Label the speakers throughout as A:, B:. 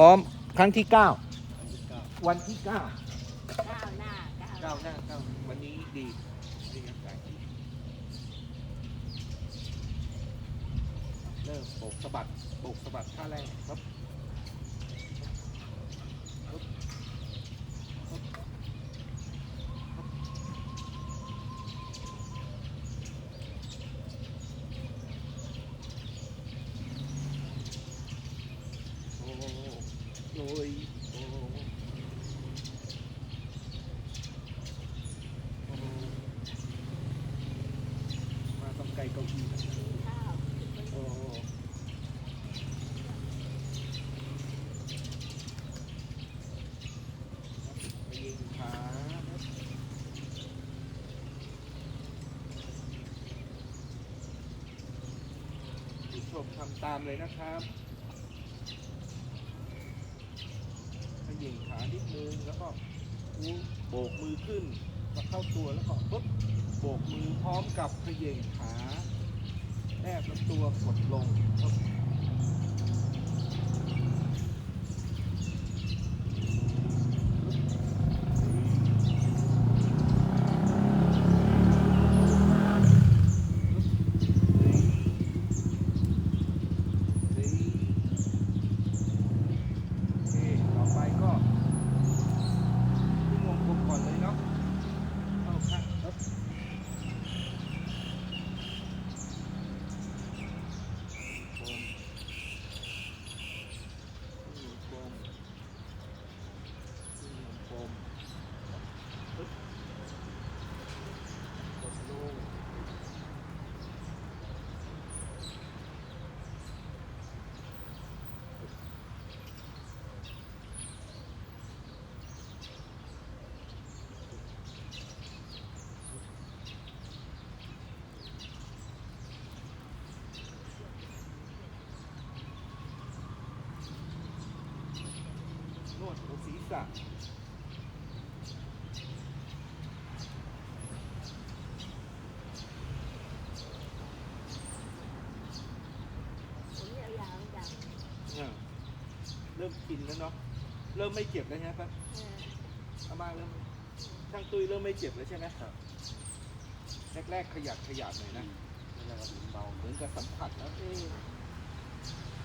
A: ร้อมครั้งที่เก้าวันที่เก้า
B: ก้าวหน้าก้าว
A: เก้าหน้าเก้าวันนี้ดีดีอากาศดีเริ่มโบกสะบัดโบกสะบัดท่าแรกครับโอ้โอ้ยโอ้โอ้มาต้องไกลเก้าอี้นะ
B: ข้าว
A: โอ้ยิงขาผู้ ชมทำตามเลยนะครับให้ยิงขานิดนึงแล้วก็โบกมือขึ้นมาเข้าตัวแล้วก็ปุ๊บโบกมือพร้อมกับเขย่งขาแนบลำตัวกดลงครับโอเคต่อไปก็ที่งวงกลมก่อนเลยเนาะเข้าข้างครับ กลมขึ้นกลมขึ้นกลมปึ๊บกดลงน วดหัวศีรษะ
B: ผมยาวๆย่าง
A: อ่าเริ่มกินแล้วเนาะเริ่มไม่เจ็บแล้วใช่ไหมครับ
B: เออ
A: อามาเริ่มช่างตุ้ยเริ่มไม่เจ็บแล้วใช่ไหมครับแรกๆขยับขยับหน่อยนะ
C: แล้วก็เบา
A: เหมือนกับสัมผัสแล้วเอ๊ะ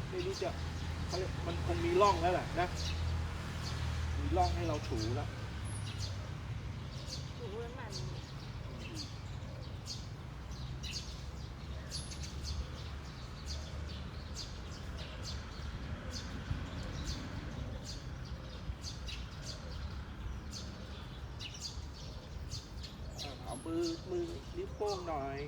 A: ไม่รู้จะเขาเรียกมันคงมีร่องแล้วแหละนะ ร่องให้เราถูแล้ว
B: ถูแล้วมัน
A: อะเอามือมือนิ้วโป้งหน่อย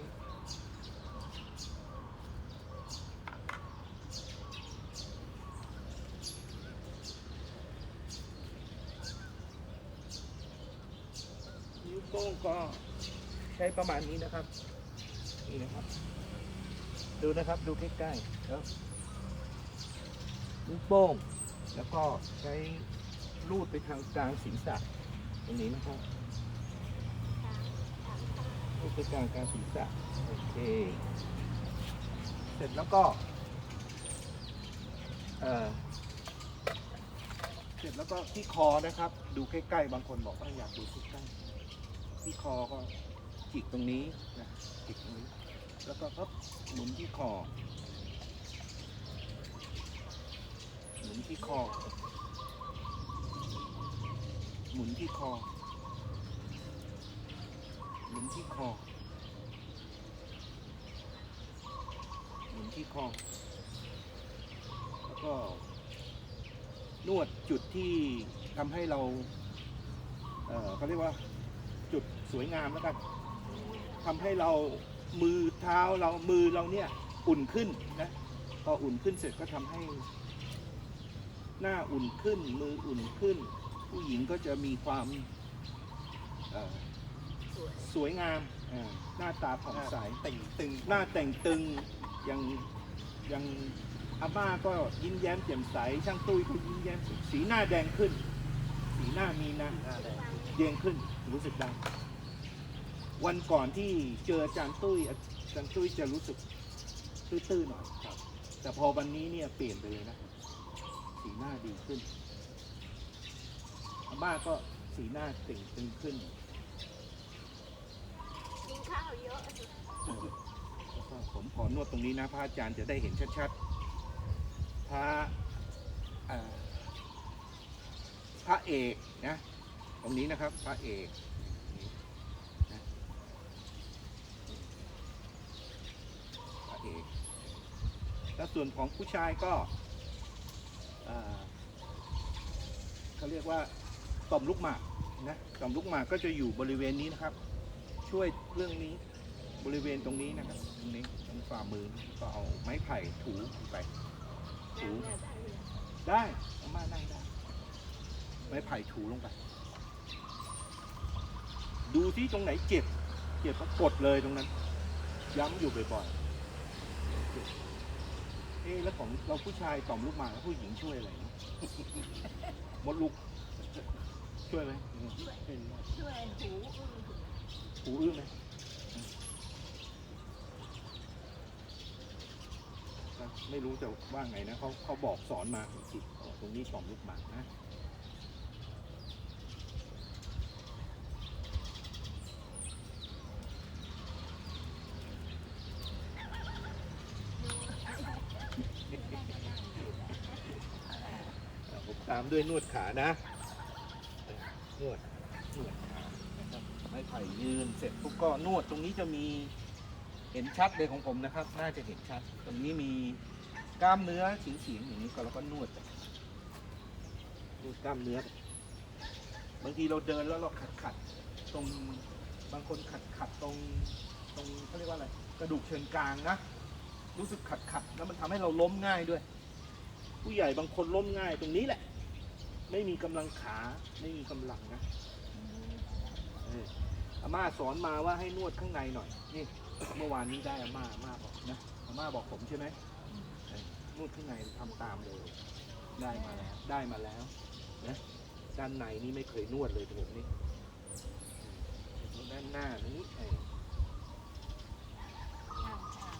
A: นิ้วโป้ง ก็ใช้ประมาณนี้นะครับ นี่นะครับ ดูนะครับดูใกล้ๆแล้วนิ้วโป้งแล้วก็ใช้ลูดไปทางกลางศีรษะตรงนี้นะครับนี่คือการกลารศีรษะโอเค เสร็จแล้วก็เอ่อเสร็จแล้วก็ที่คอนะครับ ดูใกล้ๆบางคนบอกว่าอยากดูใกล้ๆ ที่คอก็จิกตรงนี้นะจิกตรงนี้ แล้วก็ปั๊บหมุนที่คอหมุนที่คอ หมุนที่คอ หมุนที่คอ หมุนที่คอ แล้วก็นวดจุดที่ทำให้เรา เอ่อเขาเรียกว่า สวยงามแล้วกันทำให้เรามือเท้าเรามือเราเนี่ยอุ่นขึ้นนะพออุ่นขึ้นเสร็จก็ทำให้ หน้าอุ่นขึ้น มืออุ่นขึ้น ผู้หญิงก็จะมีความเอ่อ
B: สวย
A: สวยงามอ่าหน้าตาผ่องใส
C: ๆติ่งตึง
A: หน้าแต่งตึงยังยังอาม่าก็ยิ้มแย้มแจ่มใส ช่างตุ้ยก็ยิ้มแย้มสีหน้าแดงขึ้น สีหน้ามีนะ
C: หน้าแดง
A: แดงขึ้นรู้สึกได้ วันก่อนที่เจออาจารย์ตุ้ยอาจารย์ตุ้ยจะรู้สึกตื้อๆหน่อยครับ แต่พอวันนี้เนี่ยเปลี่ยนไปเลยนะสีหน้าดีขึ้นอาม่าก็สีหน้าต่งตึงขึ้น
B: กินข้าวเยอะ
A: แล้วก็ผมขอนวดตรงนี้นะพระอาจารย์จะได้เห็นชัดๆพระพระเอกนะ ตรงนี้นะครับพระเอกนี่นะพระเอก แล้ว ส่วนของผู้ชายก็เขาเรียกว่าต่อมลูกหมากนะต่อมลูกหมากก็จะอยู่บริเวณนี้นะครับ ช่วยเรื่องนี้บริเวณตรงนี้นะครับตรงนี้ตรงฝ่ามือก็เอาไม้ไผ่ถูไป
B: นั่งได้เลย
A: ได้อาม่านั่งได้ไม้ไผ่ถูลงไป ดูที่ตรงไหนเจ็บ เจ็บก็กดเลยตรงนั้น ย้ำอยู่บ่อยๆ อ๊ะแล้วของเราผู้ชายต่อมลูกหมากแล้วผู้หญิงช่วยอะไรเนอะมดลูก ช่วยไหม
C: เป็นว่า
B: ช่วยหูอื้อ
A: หูอื้อไหมนะไม่รู้จะว่าไงนะเขาเขาบอกสอนมาสิบอกตรงนี้ต่อมลูกหมากนะ อะผมตามด้วยนวดขานะนวดนวดขานะครับไม้ไผ่ยืนเสร็จปุ๊บก็นวดตรงนี้จะมีเห็นชัดเลยของผมนะครับ น่าจะเห็นชัด ตรงนี้มีกล้ามเนื้อฉิงๆอย่างนี้ก็เราก็นวดนวดกล้ามเนื้อบางทีเราเดินแล้วเราขัดขัดตรงบางคนขัดขัดตรงตรงเขาเรียกว่าอะไรกระดูกเชิงกรางนะรู้สึกขัดขัดแล้วมันทำให้เราล้มง่ายด้วย ผู้ใหญ่บางคนล้มง่ายตรงนี้แหละ ไม่มีกำลังขาไม่มีกำลังนะเอออาม่าสอนมาว่าให้นวดข้างในหน่อยนี่ เมื่อวานนี้ได้อาม่าอาม่าบอกนะอาม่าบอกผมใช่ไหมเออนวดข้างในทำตามเลย ได้มาแล้วได้มาแล้วนะด้านในนี่ไม่เคยนวดเลยผมนี่ด้านหน้านี้เออ
B: ข้างข้าง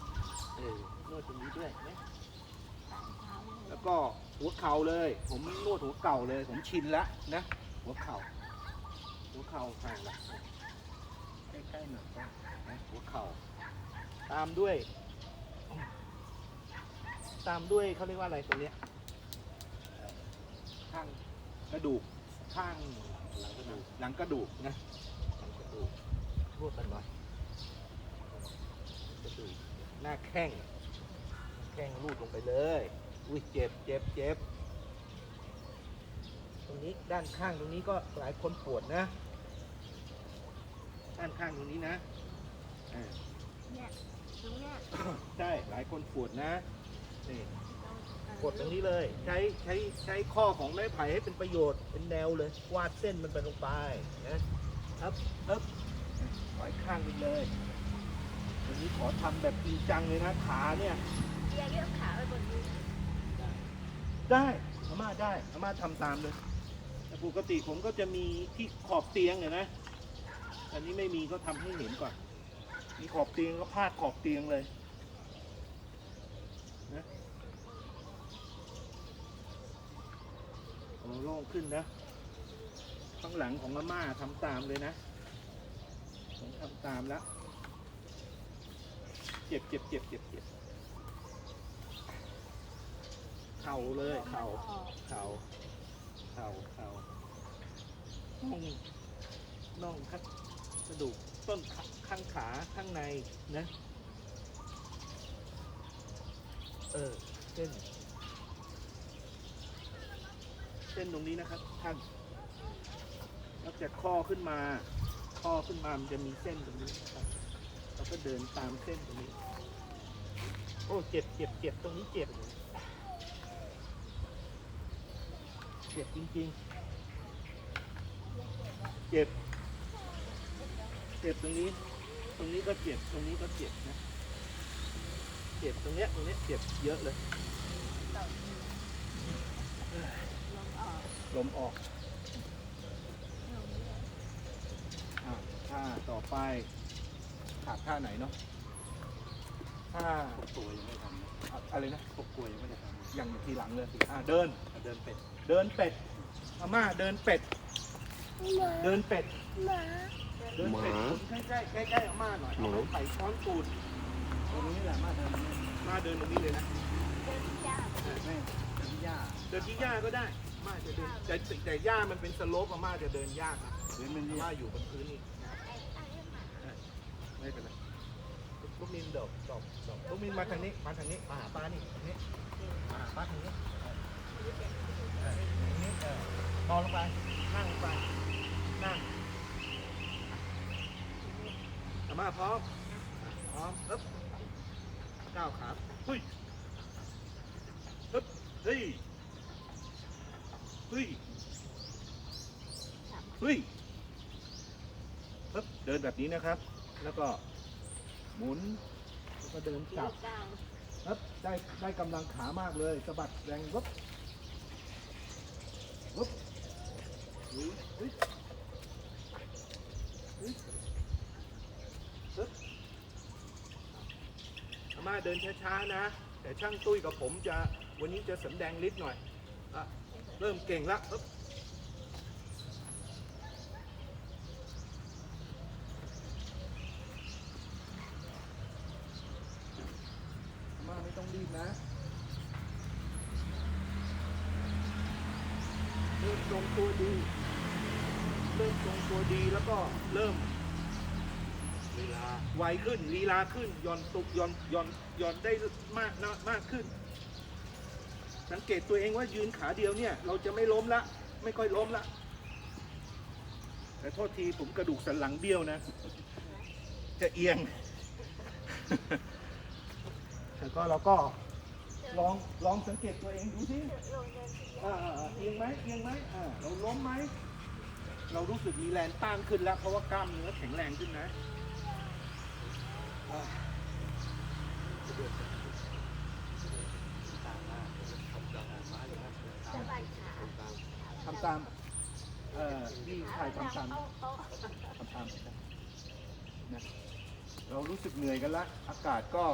A: เออนวดตรงนี้ด้วยนะ
B: ข้างเท้าเลย
A: แล้วก็ หัวเข่าเลย ผมนวดหัวเข่าเลย ผมชินแล้วนะ หัวเข่า หัวเข่าห่างละใกล้ๆหน่อยก็นะหัวเข่า ตามด้วย ตามด้วยเขาเรียกว่าอะไรตรงเนี้ย ข้างกระดูก ข้างหลังกระดูกหลังกระดูกนะหลังกระดูกนวดกันหน่อยกระดูกหน้าแข้ง แข้งรูดลงไปเลย อุ้ยเจ็บเจ็บเจ็บตรงนี้ด้านข้างตรงนี้ก็หลายคนปวดนะ ด้านข้างตรงนี้นะอ่า
B: เนี่ยตรงเนี้ย
A: ใช่หลายคนปวดนะนี่
B: ต้อง
A: กดตรงนี้เลย ใช้ใช้ใช้ข้อของไม้ไผ่ให้เป็นประโยชน์เป็นแนวเลยวาดเส้นมันไปลงไปนะอัพอัพปล่อยข้างไปเลยวันนี้ขอทำแบบจริงจังเลยนะขาเนี่ย
B: เรียกเรียกขาไปบนนี้
A: ได้อาม่าได้อาม่าทำตามเลยแต่ปกติผมก็จะมีที่ขอบเตียงเนี่ยนะ อันนี้ไม่มีก็ทำให้เห็นก่อน มีขอบเตียงก็พาดขอบเตียงเลยนะเอาโล่งขึ้นนะ ข้างหลังของอาม่าทำตามเลยนะ ผมทำตามแล้ว เจ็บเจ็บเจ็บเจ็บเจ็บเข่าเลยเข่า
B: ออก
A: เข่าเข่าเข่าน่องน่องข้างกระดูกต้นขาข้างขาข้างในนะ เออเส้นเส้นตรงนี้นะครับท่านนอกจากข้อขึ้นมา ข้อขึ้นมามันจะมีเส้นตรงนี้นะครับเราก็เดินตามเส้นตรงนี้ โอ้เจ็บเจ็บเจ็บตรงนี้เจ็บเจ็บจริงๆ เจ็บ เจ็บตรงนี้ ตรงนี้ก็เจ็บ ตรงนี้ก็เจ็บนะ เจ็บตรงเนี้ย ตรงเนี้ยเจ็บเยอะเลย
B: ลงออก
A: ลมออก
B: ลงเนี่ย
A: อะท่าต่อไปขาดท่าไหนเนาะ ท่า
C: ตัวยังไม่ทำนะ
A: อะอะไรนะ
C: พวกกลัวยังไม่ได้ทำ
A: อย่างทีหลังเลยอะเดิน
C: เดินเดินเป็ด
A: เดินเป็ดอาม่าเดินเป็ด เดินเป็ด
B: หมา
A: เดินเป็ดใกล้ใกล้ใกล้ใกล้ๆอาม่าหน่อยเอาไม้ไผ่ช้อนตูดตรงนี้แหละอาม่าเดินตรงนี้อาม่าเดินตรงนี้เลยนะ
B: เดินยาก
A: แม่แม่
C: ที่ย่า
A: เดินที่หญ้าก็ได้อาม่าจะเดินแต่แต่หญ้ามันเป็นสโลปอาม่าจะเดินยากนะ
C: เดินมัน
A: อา
C: เรีย
A: ม่าอยู่บนพื้นนี่
B: ไอ้ไอ้หมา
A: ไม่เป็นไรลูกมินดอกดอกดอกลูกมินมาทางนี้มาทางนี้มาหาป้านี่ทางนี้มาหาป้าทางนี้เออทาง นอนลงไป นั่งลงไป นั่งอามาพร้อม พร้อมอึ๊บก้าวขาเฮ้ยอึ๊บเฮ้ยเฮ้ยเฮ้ยปึ๊บเดินแบบนี้นะครับ แล้วก็หมุน แล้วก็เดินกลับ
B: กลาง
A: ครับได้ได้กำลังขามากเลยสะบัดแรงวับวับเฮ้ยเฮ้ยเฮ้ยฮึบ อาม่าเดินช้าๆนะ แต่ช่างตุ้ยกับผมจะวันนี้จะสำแดงฤทธิ์หน่อยอะเริ่มเก่งละปึ๊บอาม่าไม่ต้องรีบนะ เริ่มทรงตัวดี เริ่มทรงตัวดีแล้วก็เริ่ม
C: เวลา
A: ไวขึ้นลีลาขึ้นย่อนตุกย่อนย่อนย่อนได้มากนะมากขึ้น สังเกตตัวเองว่ายืนขาเดียวเนี่ย เราจะไม่ล้มละ ไม่ค่อยล้มละ แต่โทษทีผมกระดูกสันหลังเบี้ยวนะ จะเอียงแล้วก็เราก็ลองลองสังเกตตัวเองดูสิ
B: เอี
A: ยงไหมเอียงไหมเราล้มไหม เรารู้สึกมีแรงต้านขึ้นแล้ว เพราะว่ากล้ามเนื้อแข็งแรงขึ้นนะ อ่า
C: ตามมาทำตามมาเลยนะ
B: สะบัดขา
A: ทำตามเอ่อที่ถ่ายทำตามทำตามนะเรารู้สึกเหนื่อยกันละ อากาศก็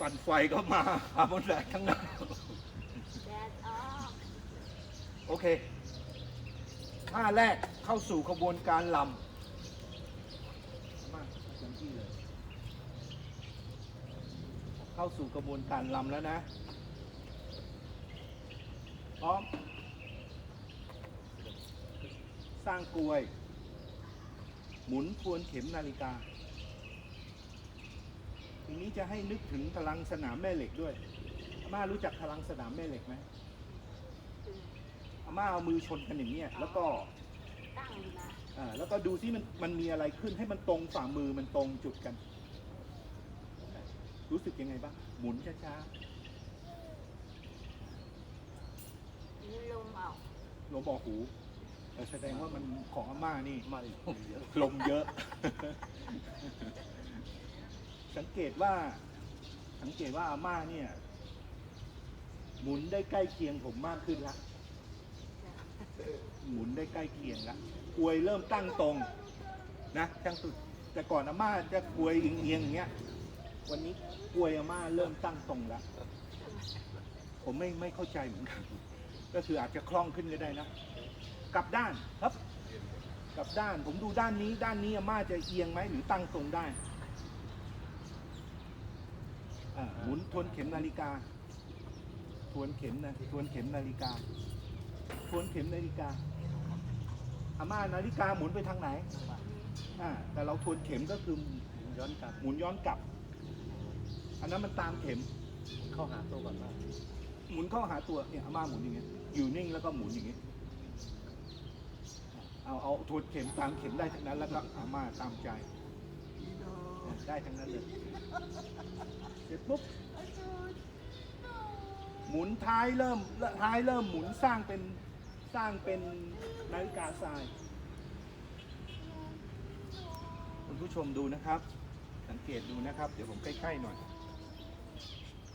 A: ปั่นไฟก็มาคาร์บอนไดออกไซด์ทั้งนั้นโอเคท่าแรกเข้าสู่ขบวนการลำมาเต็มที่เลย เข้าสู่กระบวนการลำแล้วนะพร้อม สร้างกลวย หมุนทวนเข็มนาฬิกาทีนี้จะให้นึกถึงพลังสนามแม่เหล็กด้วยอาม่ารู้จักพลังสนามแม่เหล็กไหมอาม่าเอามือชนกันอย่างเนี้ยแล้วก็
B: ตั้งนะ
A: อ่าแล้วก็ดูซิมันมันมีอะไรขึ้นให้มันตรงฝ่ามือมันตรงจุดกัน รู้สึกยังไงบ้างหมุนช้า
B: มีลมออก
A: ๆลมออกหูเออแสดงว่ามันของอาม่านี่
C: มาอีกผมเยอะ
A: ลมเยอะ สังเกตว่า สังเกตว่าอาม่าเนี่ย หมุนได้ใกล้เคียงผมมากขึ้นละหมุนได้ใกล้เคียงละกลวยเริ่มตั้งตรง นะช่างตุดแต่ก่อนอาม่าจะกลวยเอียงๆอย่างเงี้ย วันนี้กวยอาม่าเริ่มตั้งตรงแล้ว ผมไม่ไม่เข้าใจเหมือนกัน ก็คืออาจจะคล่องขึ้นก็ได้นะ กลับด้านครับ กลับด้าน ผมดูด้านนี้ ด้านนี้อาม่าจะเอียงไหมหรือตั้งตรงได้อ่าหมุนทวนเข็มนาฬิกา ทวนเข็มนะ ทวนเข็มนาฬิกา ทวนเข็มนาฬิกา อาม่านาฬิกาหมุนไปทางไหน อ่า แต่เราทวนเข็มก็คือหมุน
C: ย้อนกลับ
A: หมุนย้อนกลับ อันนั้นมันตามเข็ม
C: เข้าหาตัวก่อนว่า
A: หมุนเข้าหาตัวเนี่ยอาม่าหมุนอย่างเงี้ยอยู่นิ่งแล้วก็หมุนอย่างเงี้ยเอาเอาทวนเข็มตามเข็มได้ทั้งนั้น แล้วก็อาม่าตามใจ ได้ทั้งนั้นเลยเสร็จปุ๊บหมุนท้ายเริ่มท้ายเริ่มหมุนสร้างเป็นสร้างเป็นนาฬิกาทรายคุณผู้ชมดูนะครับ สังเกตดูนะครับ เดี๋ยวผมใกล้ๆหน่อย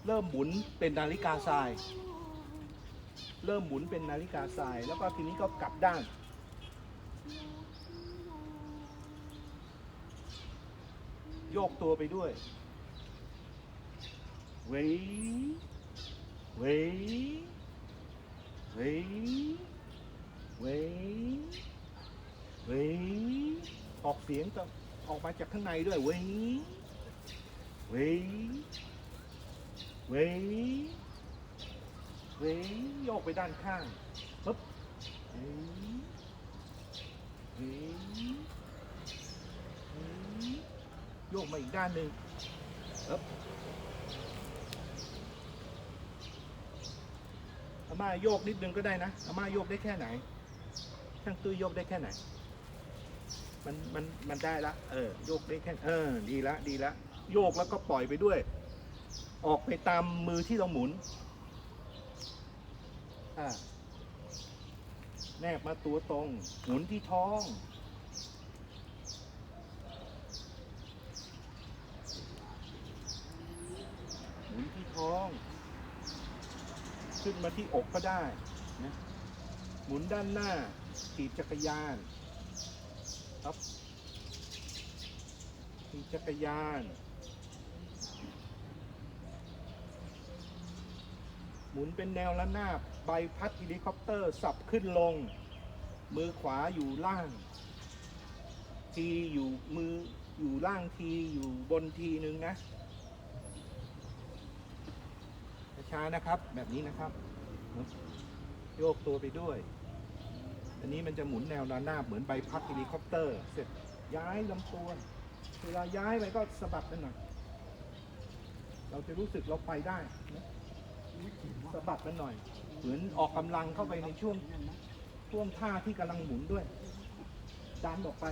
A: เริ่มหมุนเป็นนาฬิกาทราย เริ่มหมุนเป็นนาฬิกาทราย แล้วก็ทีนี้ก็กลับด้าน โยกตัวไปด้วย เว้ย เว้ย เว้ย เว้ย เว้ย ออกเสียงออกมาจากข้างในด้วย เว้ย เว้ย เว้ยเว้ยโยกไปด้านข้างปึ๊บเว้ยเว้ยเว้ยโยกมาอีกด้านหนึ่งปึ๊บอาม่าโยกนิดนึงก็ได้นะอาม่าโยกได้แค่ไหนช่างตุ้ยโยกได้แค่ไหน มันมันมันได้ละ เออโยกได้แค่ เออ ดีละดีละโยกแล้วก็ปล่อยไปด้วย ออกไปตามมือที่เราหมุนแนบมาตัวตรง หมุนที่ท้อง หมุนที่ท้อง ขึ้นมาที่อกก็ได้นะหมุนด้านหน้าขี่จักรยาน ครับขี่จักรยาน มุนเป็นแนวระนาบใบพัดเฮลิคอปเตอร์สับขึ้นลง มือขวาอยู่ล่าง ทีอยู่มืออยู่ล่างทีอยู่บนทีนึงนะช้านะครับแบบนี้นะครับ โยกตัวไปด้วย อันนี้มันจะหมุนแนวระนาบเหมือนใบพัดเฮลิคอปเตอร์ เสร็จย้ายลำตัวเวลาย้ายไปก็สะบัดมันหน่อยเราจะรู้สึกเราไปได้นะ สะบัดมันหน่อย เหมือนออกกำลังเข้าไปในช่วงช่วงท่าที่กำลังหมุนด้วย ดันออกไป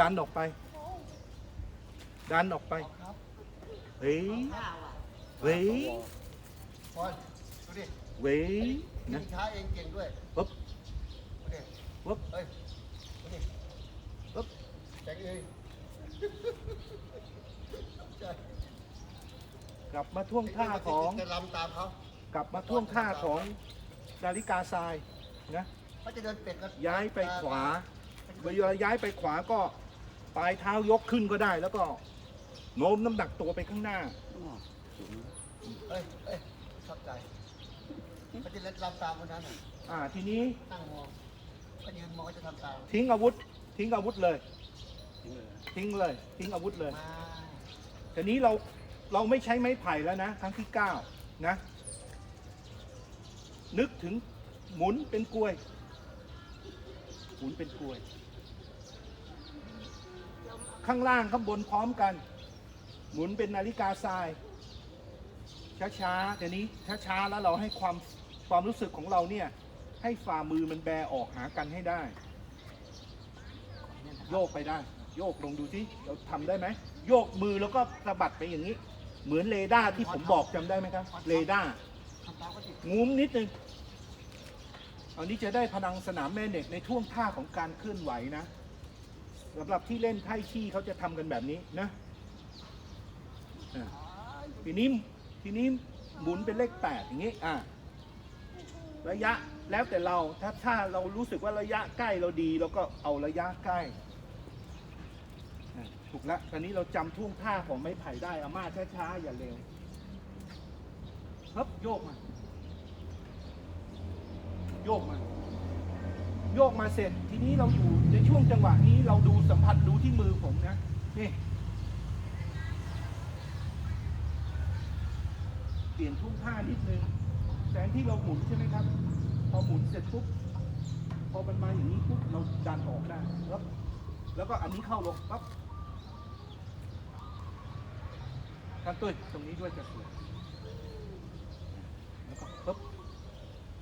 A: ดันออกไป ดันออกไป เฮ้ย เว้ย
D: พอนดูดิ
A: เว้ย นะ
D: ช้าเองเก่งด้วย
A: ปุ๊บ
D: ดูดิ
A: ปุ๊บ
D: เฮ้ยดูดิ
A: ปุ๊บ
D: แจงเองใช่
A: กลับมาท่วงท่าของ
D: จะลำตามเขา
A: กลับมาท่วงท่าของนาฬิกาทรายนะ
D: เขาจะเดินเป็ดก็
A: ย้ายไปขวาเวลาย้ายไปขวาก็ปลายเท้ายกขึ้นก็ได้ แล้วก็โน้มน้ำหนักตัวไปข้างหน้า
D: เฮ้ยเฮ้ยชอบใจเขาจะเล่นลำตามคนนั้นน่ะ
A: อ่าทีนี้
D: นั่งมองเขายืนมองเขาจะทำตาม
A: ทิ้งอาวุธ ทิ้งอาวุธเลย
C: ทิ้งเลย
A: ทิ้งเลยทิ้งอาวุธเลย
D: มา
A: ทีนี้เรา เราไม่ใช้ไม้ไผ่แล้วนะ ครั้งที่เก้านะ นึกถึงหมุนเป็นกล้วย หมุนเป็นกล้วย ข้างล่างข้างบนพร้อมกัน หมุนเป็นนาฬิกาทราย ช้าๆแต่นี้ช้าๆแล้วเราให้ความความรู้สึกของเราเนี่ยให้ฝ่ามือมันแบออกหากันให้ได้ โยกไปได้ โยกลงดูสิเราทำได้ไหม โยกมือแล้วก็สะบัดไปอย่างนี้ เหมือนเรดาร์ที่ผมบอกจำได้ไหมครับ เรดาร์
D: ทำตา
A: งุ้มนิดนึง อันนี้จะได้พลังสนามแม่เหล็กในท่วงท่าของการเคลื่อนไหวนะสำหรับที่เล่นไพ่ชี่เขาจะทำกันแบบนี้นะอะทีนี้ทีนี้หมุนเป็นเลขแปดอย่างนี้อะระยะแล้วแต่เราถ้าถ้าเรารู้สึกว่าระยะใกล้เราดีเราก็เอาระยะใกล้ ถูกแล้วตอนนี้เราจำท่วงท่าของไม้ไผ่ได้อาม่าช้าๆอย่าเร็วฮึบโยกมา โยกมา โยกมาเสร็จ ทีนี้เราอยู่ในช่วงจังหวะนี้เราดูสัมผัสดูที่มือผมนะ นี่ เปลี่ยนทุ่งท่านิดนึงแทนที่เราหมุนใช่ไหมครับ พอหมุนเสร็จปุ๊บ พอมันมาอย่างนี้ปุ๊บเราดันออกได้ แล้ว แล้วก็อันนี้เข้าลงปั๊บ ทางตุ้ยตรงนี้ด้วยจะสวยแล้วก็ปุ๊บ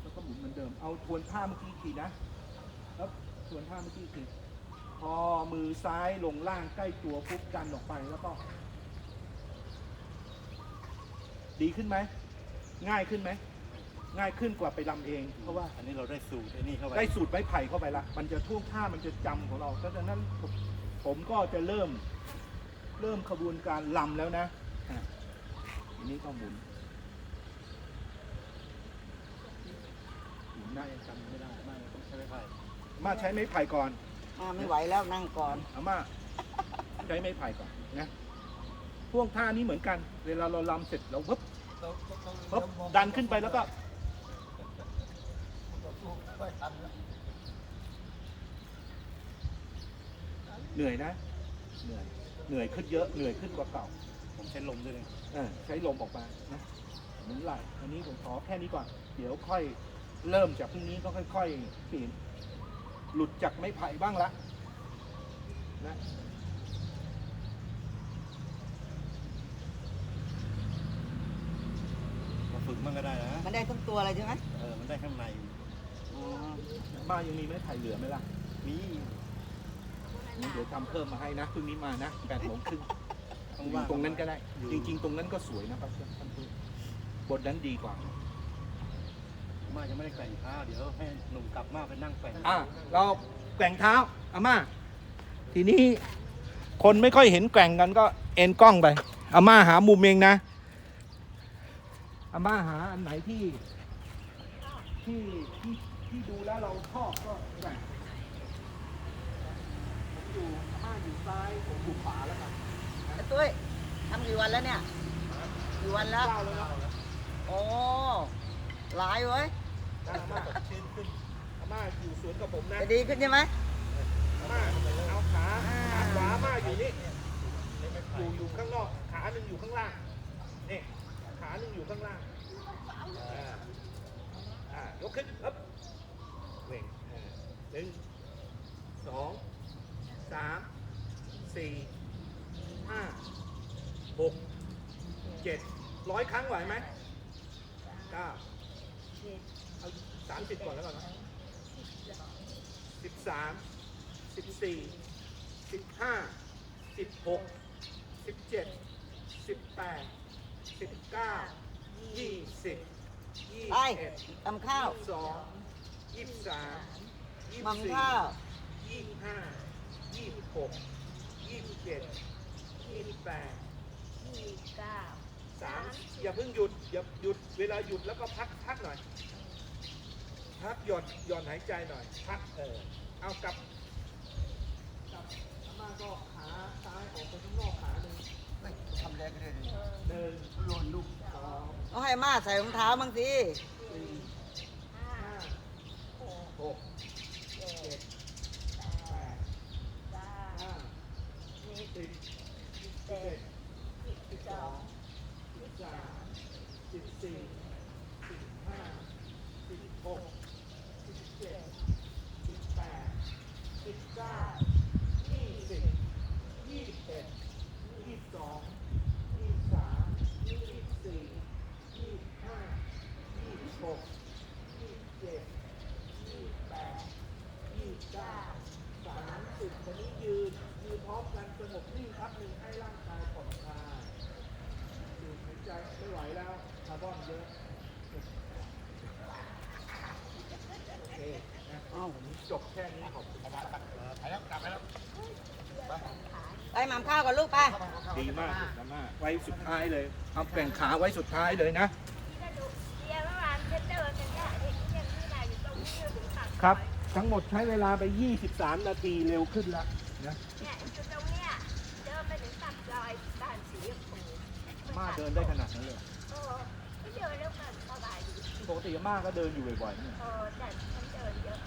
A: แล้วก็หมุนเหมือนเดิม เอาทวนท่าเมื่อกี้อีกทีนะแล้วทวนท่าเมื่อกี้อีกทีพอมือซ้ายลงล่างใกล้ตัวปุ๊บดันออกไปแล้วก็ ดีขึ้นไหม ง่ายขึ้นไหม ง่ายขึ้นกว่าไปลำเอง เพราะว่า
C: อันนี้เราได้สูตรไอ้นี่เข้าไป
A: ได้สูตรไม้ไผ่เข้าไปละ มันจะท่วงท่ามันจะจำของเราเพราะฉะนั้นผมผมก็จะเริ่ม เริ่มขบวนการลำแล้วนะ อะทีนี้ก็หมุนหมุนได้
C: จำไม่ได้ไม่ต้องใช้ไม้ไผ่
A: มาใช้ไม้ไผ่ก่อน
E: อ่าไม่ไหวแล้วนั่งก่อน
A: เอามาใช้ไม้ไผ่ก่อนนะท่วงท่านี้เหมือนกัน เวลาเราลำเสร็จเราวึบ
D: เราเรา
A: ปุ๊บ
D: เรามอง
A: ดันขึ้นไปแล้วก็
D: เราสู้ไม่ทันแล้ว
A: เหนื่อยนะเหนื่อยเหนื่อยขึ้นเยอะเหนื่อยขึ้นกว่าเก่า
C: ผม ใช้ลมด้วยเลย
A: เออใช้ลมออกมานะหมุนไหล่อันนี้ผมขอแค่นี้ก่อน เดี๋ยวค่อยเริ่มจากพรุ่งนี้ก็ค่อยๆเปลี่ยนหลุดจากไม้ไผ่บ้างละนะ
C: มาฝึกมั่งก็ได้นะ
E: มันได้ทั้งตัวเลยใช่ไหม
C: เออ มันได้ข้างใน
E: อ๋อ
A: บ้านยังมีไม้ไผ่เหลือไหมล่ะ
C: มี
A: งั้นเดี๋ยวทำเพิ่มมาให้นะพรุ่งนี้มานะแปดโมงครึ่ง
C: ต้อง
A: อยู่
C: ว่าง
A: ตรงนั้นก็ได้
C: อยู่
A: จริง ๆ ตรงนั้นก็สวยนะครับท่านผู้บนนั้นดีกว่า
C: มายังไม่ได้แกว่งเท้าเดี๋ยวให้หนุ่มกลับมาไปนั่งแกว่ง
A: อะเราแกว่งเท้าอาม่าทีนี้คนไม่ค่อยเห็นแกว่งกันก็เอ็นกล้องไปอาม่าหามุมเองนะอาม่าหาอันไหนที่ที่ที่ที่ดูแล้วเราชอบก็แกว่งผมอยู่อาม่าอยู่ซ้ายผมอยู่ขวาแล้วกัน
E: ไอ้ ตุ้ยทำกี่วันแล้วเนี่ยกี่วันแล้ว
A: เก้าแล้วนะ
E: โอ้หลายเว้ย
A: อาม่าสดชื่นขึ้นอาม่าอยู่สวนกับผมนะ
E: จะดีขึ้นใช่ไหม
A: อาม่าเอาขาขาขวาอาม่าอยู่นี่อยู่อยู่ข้างนอก ขาหนึ่งอยู่ข้างล่างนี่ขาหนึ่งอยู่ข้างล่างอ่าอ่ายกขึ้นครับเว่งอ่าหนึ่งสองสามสี่ ห้าหกเจ็ดร้อยครั้งไหวไหมเก้าเอาสามสิบก่อนแล้วกันนะสิบสามสิบสี่สิบห้าสิบหกสิบเจ็ดสิบแปดสิบเก้ายี่สิบยี่
E: ไป
A: สิบเอ็ด
E: ทำข้าว
A: ยี่สิบสองยี่สิบสามยี่สิบ
E: มัม
A: สี่
E: ข้าว
A: ยี่สิบห้ายี่สิบหกยี่สิบเจ็ด ยี่สิบแปด
B: ยี่สิบเก้า
A: สามอย่าเพิ่งหยุดอย่าหยุดเวลาหยุดแล้วก็พักพักหน่อย พักหย่อนหย่อนหายใจหน่อย พักเออเอากลับกลับอาม่าก็ขาซ้ายออกไปข้างนอกขาหนึ่ง
D: ไม่ทำแรงกันเลย
A: หนึ่ง
D: หล่นลูก
A: สอง
E: เอาให้มาใส่รองเท้าบ้างสิ
A: สี่
B: ห้า
A: ห้า
B: หก
A: หก
B: เจ็
A: เจ็
B: ด
A: ด
B: แป
A: แป
B: ด
A: ด
B: เก้า
A: ห้า
B: สิบ
A: สิบ
B: สิบ
A: สิบ
B: เอ็
A: เอ็
B: ด
A: ด
B: สิบ
A: สิบ
B: ส
A: ส
B: อ
A: อง งสิบสามสิบสี่สิบห้าสิบหกสิบเจ็ดสิบแปดสิบเก้ายี่สิบยี่สิบเอ็ดยี่สิบสองยี่สิบสามยี่สิบสี่ยี่สิบห้ายี่สิบหกยี่สิบเจ็ดยี่สิบแปดยี่สิบเก้าสามสิบวันนี้ยืนยืนพร้อมกันสงบนิ่งครับหนึ่งให้ร่างกายผ่อนคลายสูดหายใจไม่ไหวแล้วคาร์บอนเยอะโอเคนะ
E: เอ้า
A: ผมจบแค่นี้ขอบคุณครับ
D: ไปแล้วกลับไปแล้ว
E: ไปหม่ำข้าวกับลูกไป
A: ดีมากดีมากไว้สุดท้ายเลยเอาแบ่งขาไว้สุดท้ายเลยนะ
B: ก็ดูเดียวเมื่อวานฉันเดินกันเนี่ยเห็นยังที่ไหนอยู่ตรงนี้ถึงปากซอย
A: ครับ ทั้งหมดใช้เวลาไป 23 นาทีเร็วขึ้นแล้วนะ
B: เนี่ยอยู่ตรงเนี้ยเดินไปถึงปากซอยบ้านสีชมพู
A: มาเดินได้ขนาดนั้นเลย
B: โอ้ไม่เดินแล้วกันสบายดี
A: ปกติอาม่าก็เดินอยู่บ่อยๆเนี่ย
B: โอ้แต่ฉันเดินเยอะ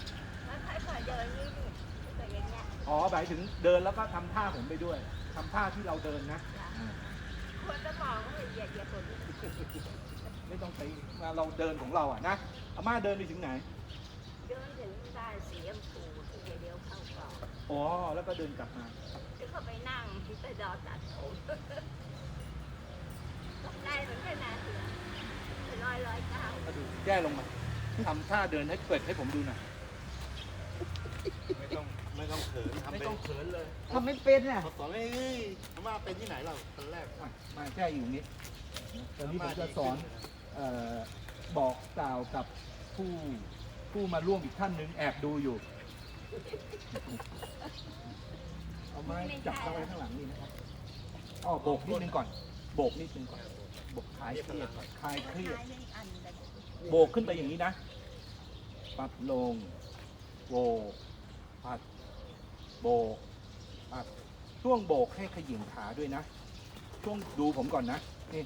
B: แล้วค่อยๆเดินนี่นี่ก็อย่างเงี้ย
A: อ๋อหมายถึงเดินแล้วก็ทำท่าผมไปด้วยทำท่าที่เราเดินนะอ่า
B: ควรจะมองว่าเหยียดเหยียดคนนี้
A: ไม่ต้องไปมาเราเดินของเราอะนะอาม่าเดินไปถึงไหน
B: เดินถึงบ้านสีชมพูที่เดียวเข้าก่อน
A: อ๋อแล้วก็เดินกลับมา
B: แล้วก็ไปนั่งที่ไปรอตัดผมตกใจเหมือนกันนะ เสือไปลอยเก้า
A: ก็ดูแย่ลงมาทำท่าเดินให้เปิดให้ผมดูหน่อย
C: ไม่ต้องไม่ต้องเขินทำ
A: ไม่
C: เป็น
A: ต้องเขินเลย
E: ทำไม่เป็นน่ะ
C: เขาสอนไม่เฮ้ยอามาเป็นที่ไหนเราตอนแรก
A: อะมาแค่อยู่นี้ตอนนี้ผมจะสอนเอ่อบอกกล่าวกับผู้ผู้มาร่วมอีกท่านหนึ่งแอบดูอยู่ เอาไม้จับเข้าไว้ข้างหลังนี่นะครับอ๋อโบกนิดนึงก่อน โบกนิดนึงก่อน บกคลายเครียดคลายเครียด โบกขึ้นไปอย่างนี้นะปัดลง โบกปัด โบกปัด ช่วงโบกให้ขยิงขาด้วยนะ ช่วงดูผมก่อนนะ นี่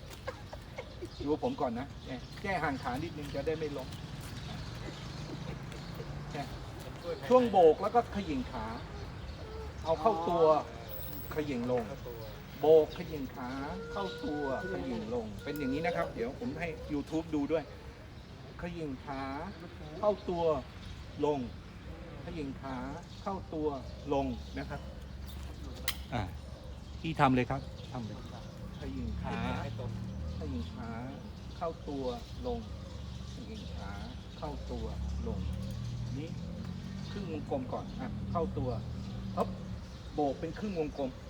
A: ดูผมก่อนนะแก้แก้ห่างขานิดนึงจะได้ไม่ล้มแก้ช่วงโบกแล้วก็เขย่งขา เอาเข้าตัวเขย่งลง โบกเขย่งขาเข้าตัวเขย่งลง เป็นอย่างนี้นะครับ เดี๋ยวผมให้ YouTube ดูด้วยเขย่งขาเข้าตัวลงเขย่งขาเข้าตัวลงนะครับอ่าที่ทำเลยครับทำเลยเขย่งขาเขย่งขาเข้าตัวลงเขย่งขาเข้าตัวลง นี่ครึ่งวงกลมก่อนอะเข้าตัวฮึบโบกเป็นครึ่งวงกลมค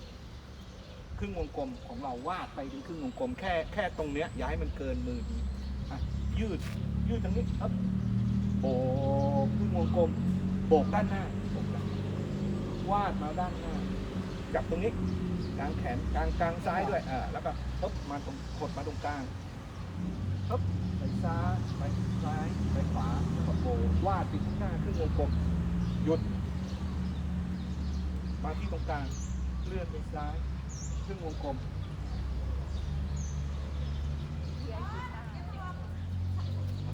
A: รึ่งวงกลมของเราวาดไปเป็นครึ่งวงกลมแค่แค่ตรงเนี้ยอย่าให้มันเกินมืออะยืดยืดตรงนี้ครับโบกครึ่งวงกลม โบกด้านหน้าโบกด้านหน้าวาดมาด้านหน้าจับตรงนี้กลางแขนกลางกลางซ้ายด้วยอ่าแล้วก็ปึ๊บมาตรงกดมาตรงกลางปึ๊บไปซ้ายไปซ้ายไปขวาแล้วก็โบกวาดไปข้างหน้าครึ่งวงกลมหยุดมาที่ตรงกลางเลื่อนไปซ้าย รึ่งวงกลม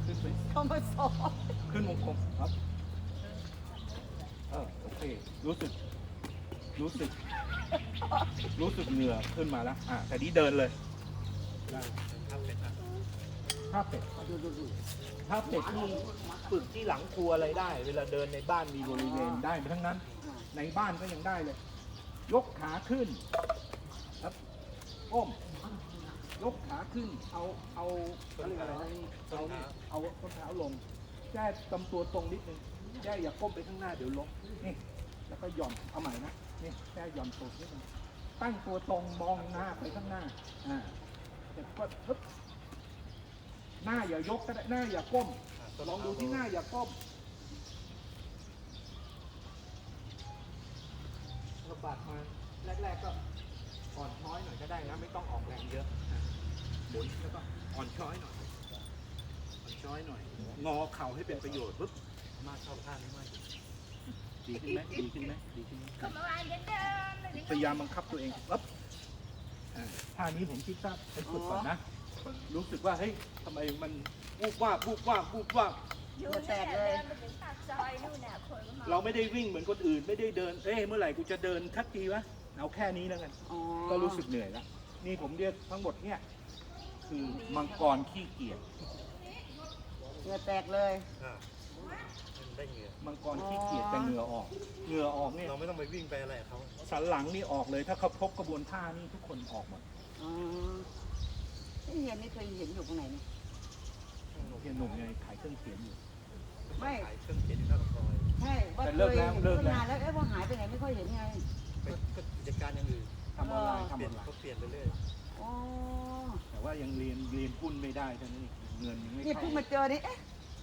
A: ขึ้นไป
E: เขามาสอน
A: ขึ้นวงกลมครับเออโอเค รู้สึก รู้สึก รู้สึกเหงื่อขึ้นมาแล้ว อะแต่นี้เดินเลยถ้าเป็ดถ้าเป็ดนี่ฝึกที่หลังครัวอะไรได้ เวลาเดินในบ้านมีบริเวณได้ทั้งนั้น ในบ้านก็ยังได้เลย ยกขาขึ้นครับ ก้ม ยกขาขึ้น เอา เอาเขาเรียกอะไรนะเอาเนี่เอาส้นเท้าลงแจ้ตำตัวตรงนิดนึงแจ้อย่าก้มไปข้างหน้าเดี๋ยวล้มนี่ แล้วก็หย่อน เอาใหม่นะ นี่แจ้หย่อนตัวนิดนึง ตั้งตัวตรงมองหน้าไปข้างหน้า อ่าเสร็จก็ปึ๊บหน้าอย่ายกก็ได้ หน้าอย่าก้ม ลองดูที่หน้าอย่าก้มระบาดมาแรกๆก็ อ่อนช้อยหน่อยก็ได้นะ ไม่ต้องออกแรงเยอะนะหมุนแล้วก็อ่อนช้อยหน่อย อ่อนช้อยหน่อย งอเข่าให้เป็นประโยชน์ปุ๊บ
C: มาชอบท่านี้มาก
A: ดีขึ้นไหมดีขึ้นไหมดีขึ้นไหม
B: ก็เมื่อวานฉันเดินไปถึง
A: พยายามบังคับตัวเองปั๊บอ่าท่านี้ผมคิดว่าเป็นฝึกก่อนนะ รู้สึกว่าเฮ้ยทำไมมันวูบวาบวูบวาบวูบวาบ
B: อยู่เนี่ยเดินไปถึงปากซอยนู่นน่ะคนก็มา
A: เราไม่ได้วิ่งเหมือนคนอื่น ไม่ได้เดิน เอ้ยเมื่อไหร่กูจะเดินทักทีวะ เอาแค่นี้แล้วกัน
E: อ๋อ
A: ก็รู้สึกเหนื่อยแล้ว นี่ผมเรียกทั้งหมดเนี่ย คือมังกรขี้เกียจ
E: เหงื่อแตกเลย
C: อ่ามันได้เหงื่อ
A: มังกรขี้เกียจแต่เหงื่อออกเหงื่อออกเนี่ย
C: เราไม่ต้องไปวิ่งไปอะไรกับเขา
A: สันหลังนี่ออกเลย ถ้าเขาพบกระบวนท่านี่ทุกคนออกหมด
E: อ๋อที่เห็นนี่เคยเห็นอยู่ตรงไหนเนี่ย
A: เฮียหนุ่มไงขายเครื่องเขียนอยู่
E: ไม่
C: ขายเครื่องเขียนอยู่หน้าปากซอย
E: ใช่ว่า
A: แต่
E: เค
A: เลิก
E: ย
A: แล้ว
E: เห็น
A: เลิก
E: ตั้ง
A: แล้ว
E: นานแล้วเอ๊ะว่าหายไปไหนไม่ค่อยเห็นไง
C: เป็นก็กิจการอย่างอื่น
A: ทำออนไลน์
C: เป
A: ทำอ
C: ลี่ย
A: อนนไลน์
C: เขาเปลี่ยนไปเรื่อย
E: อ๋อ
A: แต่ว่ายังเรียนเรียนหุ้นไม่ได้เท่านั้นเองเงินยังไม่
E: นี่
A: เข้า
E: เพิ่งมาเจอนี่เอ๊ะ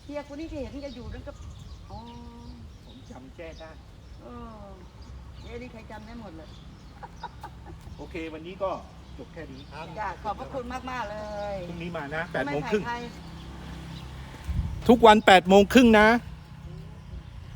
E: เฮียคนนี้ที่เห็นจะอยู่นั่นก็อ๋อ
A: ผมจำแจ้ได้
E: เออเอ้นี่ใครจำได้หมดเลย
A: โอเค วันนี้ก็จบแค่นี้
C: ครับ
E: จ้ะขอบพระคุณมากๆเลย
A: พรุ่งนี้มานะ
E: ไม่
A: 8โมง
E: ถ่าย
A: ครึ่ง
E: ใคร
A: ทุกวัน8โมงครึ่งนะ